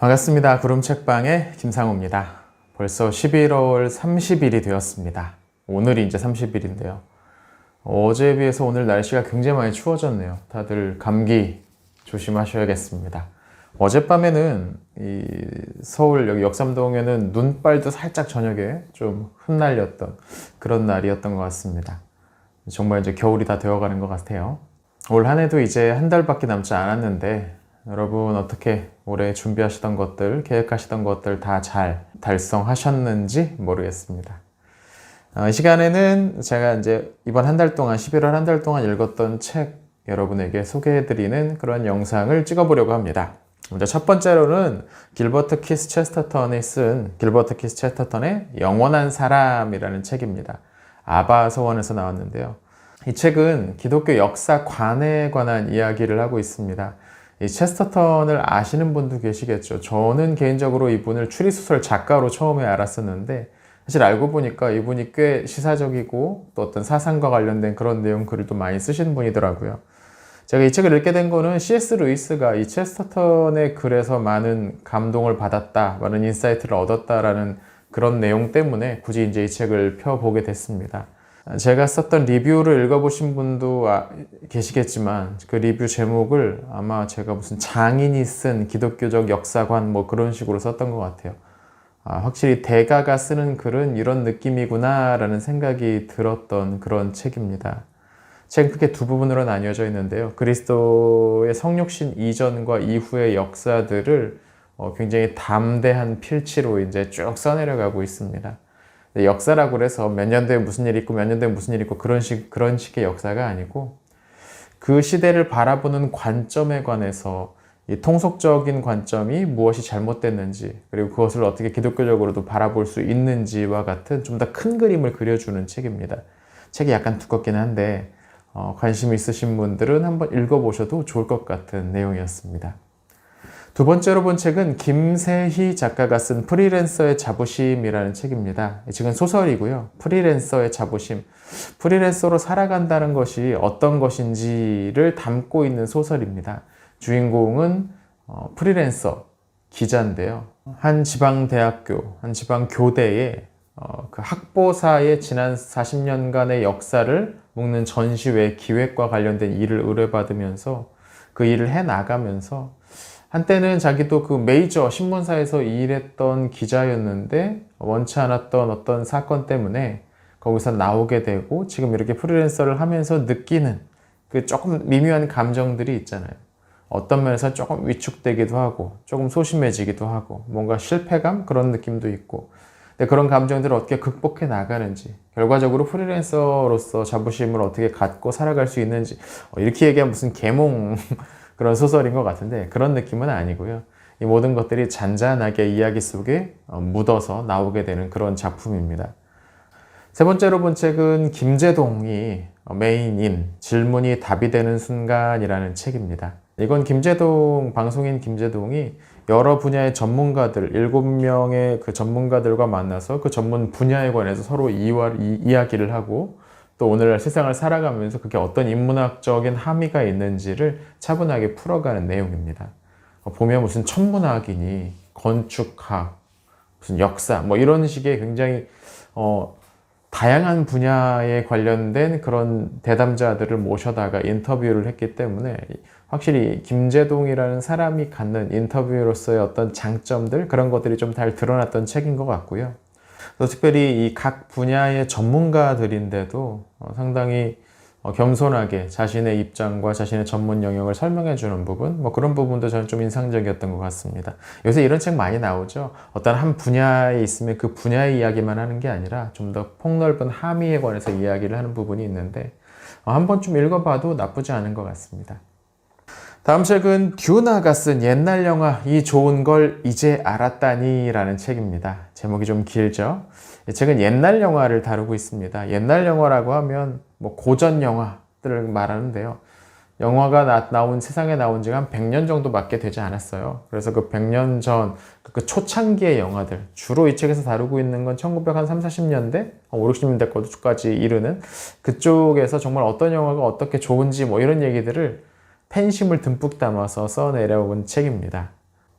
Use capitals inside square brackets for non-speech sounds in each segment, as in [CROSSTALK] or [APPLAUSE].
반갑습니다. 구름책방의 김상우입니다. 벌써 11월 30일이 되었습니다. 오늘이 이제 30일인데요. 어제에 비해서 오늘 날씨가 굉장히 많이 추워졌네요. 다들 감기 조심하셔야겠습니다. 어젯밤에는 이 서울 여기 역삼동에는 눈발도 살짝 저녁에 좀 흩날렸던 그런 날이었던 것 같습니다. 정말 이제 겨울이 다 되어가는 것 같아요. 올 한 해도 이제 한 달밖에 남지 않았는데 여러분 어떻게 올해 준비하시던 것들, 계획하시던 것들 다 잘 달성하셨는지 모르겠습니다. 어, 이 시간에는 제가 이제 이번 한 달 동안 11월 한 달 동안 읽었던 책 여러분에게 소개해드리는 그런 영상을 찍어보려고 합니다. 먼저 첫 번째로는 길버트 키스 체스터턴이 쓴 길버트 키스 체스터턴의 영원한 사람이라는 책입니다. 아바 서원에서 나왔는데요. 이 책은 기독교 역사관에 관한 이야기를 하고 있습니다. 이 체스터턴을 아시는 분도 계시겠죠. 저는 개인적으로 이분을 추리소설 작가로 처음에 알았었는데 사실 알고 보니까 이분이 꽤 시사적이고 또 어떤 사상과 관련된 그런 내용 글을 또 많이 쓰시는 분이더라고요. 제가 이 책을 읽게 된 거는 C.S. 루이스가 이 체스터턴의 글에서 많은 감동을 받았다, 많은 인사이트를 얻었다라는 그런 내용 때문에 굳이 이제 이 책을 펴보게 됐습니다. 제가 썼던 리뷰를 읽어보신 분도 아, 계시겠지만 그 리뷰 제목을 아마 제가 무슨 장인이 쓴 기독교적 역사관 뭐 그런 식으로 썼던 것 같아요. 아, 확실히 대가가 쓰는 글은 이런 느낌이구나 라는 생각이 들었던 그런 책입니다. 책은 크게 두 부분으로 나뉘어져 있는데요. 그리스도의 성육신 이전과 이후의 역사들을 어, 굉장히 담대한 필치로 이제 쭉 써내려가고 있습니다. 역사라고 그래서 몇 년도에 무슨 일이 있고 몇 년도에 무슨 일이 있고 그런 식, 그런 식의 역사가 아니고 그 시대를 바라보는 관점에 관해서 이 통속적인 관점이 무엇이 잘못됐는지 그리고 그것을 어떻게 기독교적으로도 바라볼 수 있는지와 같은 좀 더 큰 그림을 그려주는 책입니다. 책이 약간 두껍긴 한데 어, 관심 있으신 분들은 한번 읽어보셔도 좋을 것 같은 내용이었습니다. 두 번째로 본 책은 김세희 작가가 쓴 프리랜서의 자부심이라는 책입니다. 이 책은 소설이고요. 프리랜서의 자부심. 프리랜서로 살아간다는 것이 어떤 것인지를 담고 있는 소설입니다. 주인공은 어, 프리랜서 기자인데요. 한 지방대학교, 한 지방교대에 어, 그 학보사의 지난 40년간의 역사를 묶는 전시회 기획과 관련된 일을 의뢰받으면서 그 일을 해 나가면서 한때는 자기도 그 메이저 신문사에서 일했던 기자였는데 원치 않았던 어떤 사건 때문에 거기서 나오게 되고 지금 이렇게 프리랜서를 하면서 느끼는 그 조금 미묘한 감정들이 있잖아요. 어떤 면에서 조금 위축되기도 하고 조금 소심해지기도 하고 뭔가 실패감 그런 느낌도 있고 근데 그런 감정들을 어떻게 극복해 나가는지 결과적으로 프리랜서로서 자부심을 어떻게 갖고 살아갈 수 있는지 어, 이렇게 얘기하면 무슨 계몽 그런 소설인 것 같은데 그런 느낌은 아니고요. 이 모든 것들이 잔잔하게 이야기 속에 어, 묻어서 나오게 되는 그런 작품입니다. 세 번째로 본 책은 김재동이 메인인 질문이 답이 되는 순간이라는 책입니다. 이건 김재동, 방송인 김재동이 여러 분야의 전문가들, 일곱 명의 그 전문가들과 만나서 그 전문 분야에 관해서 서로 이와, 이, 이야기를 하고 또 오늘날 세상을 살아가면서 그게 어떤 인문학적인 함의가 있는지를 차분하게 풀어가는 내용입니다. 어, 보면 무슨 천문학이니 건축학, 무슨 역사 뭐 이런 식의 굉장히 어, 다양한 분야에 관련된 그런 대담자들을 모셔다가 인터뷰를 했기 때문에 확실히 김재동이라는 사람이 갖는 인터뷰로서의 어떤 장점들 그런 것들이 좀 잘 드러났던 책인 것 같고요. 또 특별히 이 각 분야의 전문가들인데도 어, 상당히 어, 겸손하게 자신의 입장과 자신의 전문 영역을 설명해 주는 부분, 뭐 그런 부분도 저는 좀 인상적이었던 것 같습니다. 요새 이런 책 많이 나오죠. 어떤 한 분야에 있으면 그 분야의 이야기만 하는 게 아니라 좀 더 폭넓은 함의에 관해서 이야기를 하는 부분이 있는데 어, 한 번쯤 읽어봐도 나쁘지 않은 것 같습니다. 다음 책은 듀나가 쓴 옛날 영화 이 좋은 걸 이제 알았다니 라는 책입니다. 제목이 좀 길죠? 이 책은 옛날 영화를 다루고 있습니다. 옛날 영화라고 하면 뭐 고전 영화들을 말하는데요. 영화가 나, 나온 세상에 나온 지가 한 100년 정도밖에 되지 않았어요. 그래서 그 100년 전, 그 초창기의 영화들, 주로 이 책에서 다루고 있는 건 1930, 40년대, 5, 60년대까지 이르는 그쪽에서 정말 어떤 영화가 어떻게 좋은지 뭐 이런 얘기들을 팬심을 듬뿍 담아서 써내려온 책입니다.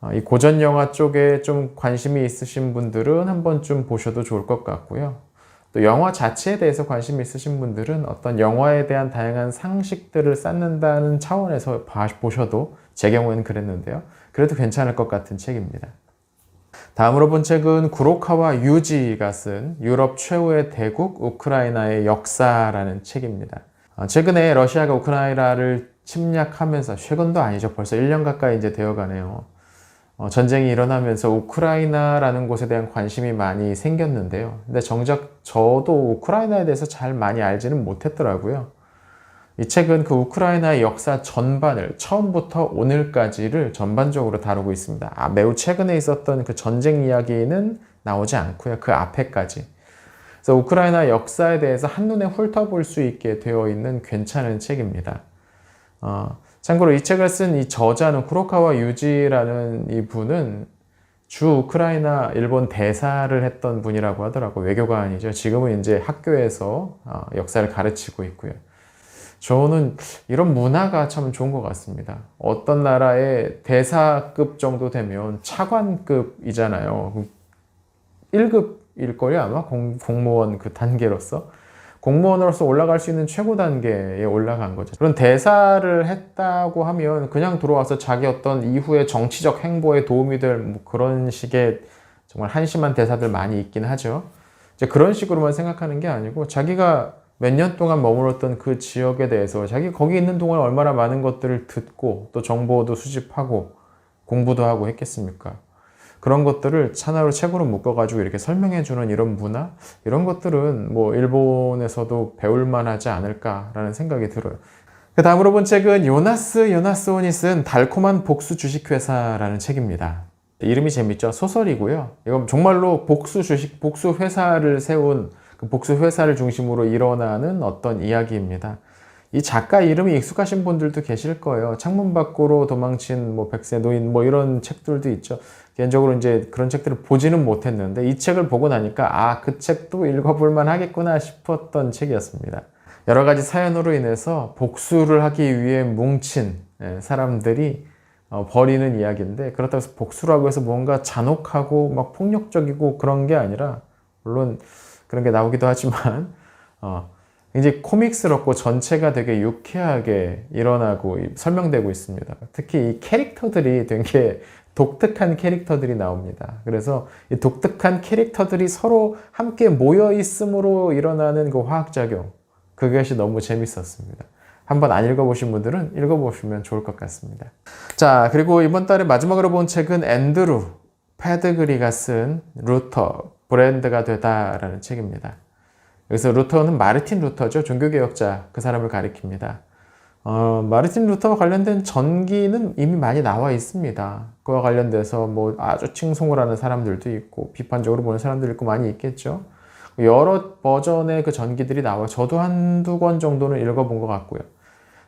어, 이 고전 영화 쪽에 좀 관심이 있으신 분들은 한 번쯤 보셔도 좋을 것 같고요. 또 영화 자체에 대해서 관심이 있으신 분들은 어떤 영화에 대한 다양한 상식들을 쌓는다는 차원에서 봐- 보셔도 제 경우에는 그랬는데요. 그래도 괜찮을 것 같은 책입니다. 다음으로 본 책은 구로카와 유지가 쓴 유럽 최후의 대국 우크라이나의 역사라는 책입니다. 어, 최근에 러시아가 우크라이나를 침략하면서 최근도 아니죠. 벌써 1년 가까이 이제 되어 가네요. 어, 전쟁이 일어나면서 우크라이나라는 곳에 대한 관심이 많이 생겼는데요. 근데 정작 저도 우크라이나에 대해서 잘 많이 알지는 못했더라고요. 이 책은 그 우크라이나의 역사 전반을 처음부터 오늘까지를 전반적으로 다루고 있습니다. 아, 매우 최근에 있었던 그 전쟁 이야기는 나오지 않고요. 그 앞에까지. 그래서 우크라이나 역사에 대해서 한눈에 훑어볼 수 있게 되어 있는 괜찮은 책입니다. 어, 참고로 이 책을 쓴 이 저자는 쿠로카와 유지라는 이 분은 주 우크라이나 일본 대사를 했던 분이라고 하더라고요. 외교관이죠. 지금은 이제 학교에서 어, 역사를 가르치고 있고요. 저는 이런 문화가 참 좋은 것 같습니다. 어떤 나라의 대사급 정도 되면 차관급이잖아요. 1급일걸요, 아마? 공, 공무원 그 단계로서. 공무원으로서 올라갈 수 있는 최고 단계에 올라간 거죠. 그런 대사를 했다고 하면 그냥 들어와서 자기 어떤 이후의 정치적 행보에 도움이 될 뭐 그런 식의 정말 한심한 대사들 많이 있긴 하죠. 이제 그런 식으로만 생각하는 게 아니고 자기가 몇 년 동안 머물렀던 그 지역에 대해서 자기 거기 있는 동안 얼마나 많은 것들을 듣고 또 정보도 수집하고 공부도 하고 했겠습니까? 그런 것들을 하나로 책으로 묶어가지고 이렇게 설명해주는 이런 문화 이런 것들은 뭐 일본에서도 배울 만하지 않을까라는 생각이 들어요. 그 다음으로 본 책은 요나스 요나스온이 쓴 달콤한 복수 주식회사라는 책입니다. 이름이 재밌죠? 소설이고요. 이건 정말로 복수 주식 복수 회사를 세운 그 복수 회사를 중심으로 일어나는 어떤 이야기입니다. 이 작가 이름이 익숙하신 분들도 계실 거예요. 창문 밖으로 도망친 뭐 백세 노인 뭐 이런 책들도 있죠. 개인적으로 이제 그런 책들을 보지는 못했는데 이 책을 보고 나니까 아, 그 책도 읽어볼 만 하겠구나 싶었던 책이었습니다. 여러 가지 사연으로 인해서 복수를 하기 위해 뭉친 예, 사람들이 어, 벌이는 이야기인데 그렇다고 해서 복수라고 해서 뭔가 잔혹하고 막 폭력적이고 그런 게 아니라 물론 그런 게 나오기도 하지만 [LAUGHS] 어, 굉장히 코믹스럽고 전체가 되게 유쾌하게 일어나고 이- 설명되고 있습니다. 특히 이 캐릭터들이 되게 [LAUGHS] 독특한 캐릭터들이 나옵니다. 그래서 이 독특한 캐릭터들이 서로 함께 모여 있음으로 일어나는 그 화학작용 그것이 너무 재밌었습니다. 한번 안 읽어보신 분들은 읽어보시면 좋을 것 같습니다. 자, 그리고 이번 달에 마지막으로 본 책은 앤드루 패드그리가 쓴 루터 브랜드가 되다라는 책입니다. 여기서 루터는 마르틴 루터죠. 종교개혁자 그 사람을 가리킵니다. 어, 마르틴 루터와 관련된 전기는 이미 많이 나와 있습니다. 그와 관련돼서 뭐 아주 칭송을 하는 사람들도 있고 비판적으로 보는 사람도 있고 많이 있겠죠. 여러 버전의 그 전기들이 나와 저도 한두 권 정도는 읽어본 것 같고요.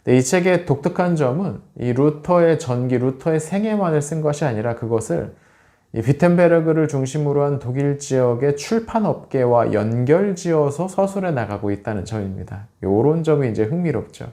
이 책의 독특한 점은 이 루터의 전기, 루터의 생애만을 쓴 것이 아니라 그것을 이 비텐베르그를 중심으로 한 독일 지역의 출판업계와 연결지어서 서술해 나가고 있다는 점입니다. 요런 점이 이제 흥미롭죠.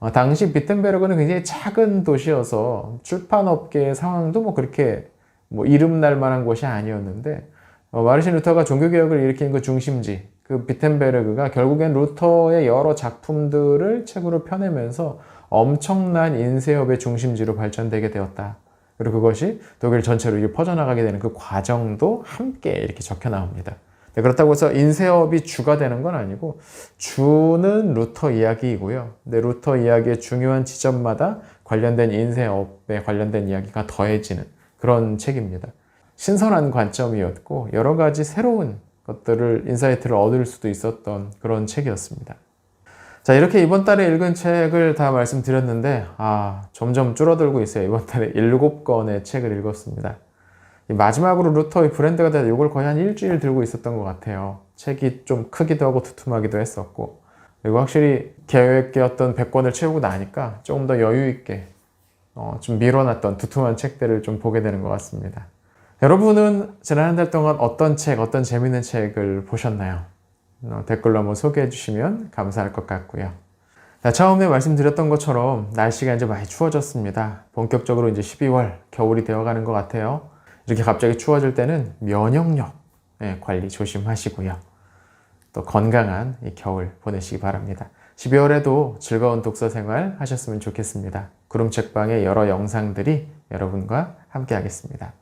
어, 당시 비텐베르그는 굉장히 작은 도시여서 출판업계의 상황도 뭐 그렇게 뭐 이름 날 만한 곳이 아니었는데 어, 마르신 루터가 종교개혁을 일으킨 그 중심지 그 비텐베르그가 결국엔 루터의 여러 작품들을 책으로 펴내면서 엄청난 인쇄업의 중심지로 발전되게 되었다. 그리고 그것이 독일 전체로 이렇게 퍼져나가게 되는 그 과정도 함께 이렇게 적혀 나옵니다. 네, 그렇다고 해서 인쇄업이 주가 되는 건 아니고 주는 루터 이야기이고요. 근데 루터 이야기의 중요한 지점마다 관련된 인쇄업에 관련된 이야기가 더해지는 그런 책입니다. 신선한 관점이었고 여러 가지 새로운 것들을 인사이트를 얻을 수도 있었던 그런 책이었습니다. 자, 이렇게 이번 달에 읽은 책을 다 말씀드렸는데, 아, 점점 줄어들고 있어요. 이번 달에 일곱 권의 책을 읽었습니다. 이 마지막으로 루터의 브랜드가 돼서 이걸 거의 한 일주일 들고 있었던 것 같아요. 책이 좀 크기도 하고 두툼하기도 했었고. 그리고 확실히 계획했던 100권을 채우고 나니까 조금 더 여유있게 어, 좀 밀어놨던 두툼한 책들을 좀 보게 되는 것 같습니다. 여러분은 지난 한 달 동안 어떤 책, 어떤 재밌는 책을 보셨나요? 어, 댓글로 한번 소개해 주시면 감사할 것 같고요. 자, 처음에 말씀드렸던 것처럼 날씨가 이제 많이 추워졌습니다. 본격적으로 이제 12월 겨울이 되어가는 것 같아요. 이렇게 갑자기 추워질 때는 면역력 예, 관리 조심하시고요. 또 건강한 이 겨울 보내시기 바랍니다. 12월에도 즐거운 독서 생활 하셨으면 좋겠습니다. 구름책방의 여러 영상들이 여러분과 함께 하겠습니다.